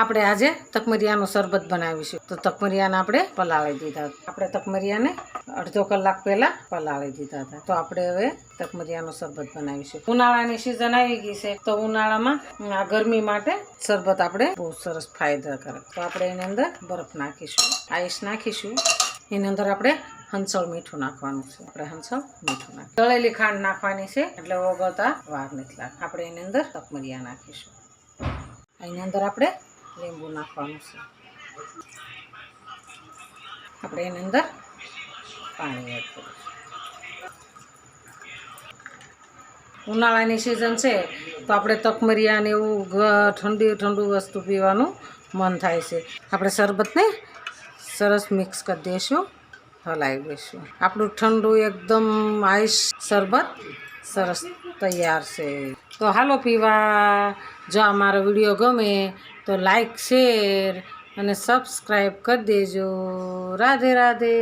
આપણે આજે તકમરિયાનો શરબત બનાવીશું. તો તકમરિયાને આપણે પલાળી દીધા આપણે તકમરિયાને અડધો કલાક પહેલાં પલાળી દીધા હતા. તો આપણે હવે તકમરિયાનો શરબત બનાવીશું. ઉનાળાની સિઝન આવી ગઈ છે. તો ઉનાળામાં આ ગરમી માટે શરબત આપણે બહુ સરસ ફાયદાકારક. તો આપણે એની અંદર બરફ નાખીશું, આઈસ નાખીશું. એની અંદર આપણે હંસળ મીઠું નાખવાનું છે. આપણે હંસળ મીઠું નાખ તળેલી ખાંડ નાખવાની છે, એટલે ઓગળતા વાર નથી લાગે આપણે એની અંદર તકમરિયા નાખીશું. એની અંદર આપણે લીંબુ નાખવાનું છે. આપણે એની અંદર પાણી એડ ઉનાળાની સિઝન છે, તો આપણે તકમરિયાને એવું ઠંડી, ઠંડુ વસ્તુ પીવાનું મન થાય છે. આપણે શરબતને સરસ મિક્સ કરી દઈશું, હલાવી દઈશું. આપણું ઠંડુ એકદમ આઈસ શરબત સરસ તૈયાર છે. તો હાલો પીવા, જો અમારો વીડિયો ગમે તો લાઈક શેર અને સબસ્ક્રાઈબ કરી દેજો. રાધે રાધે.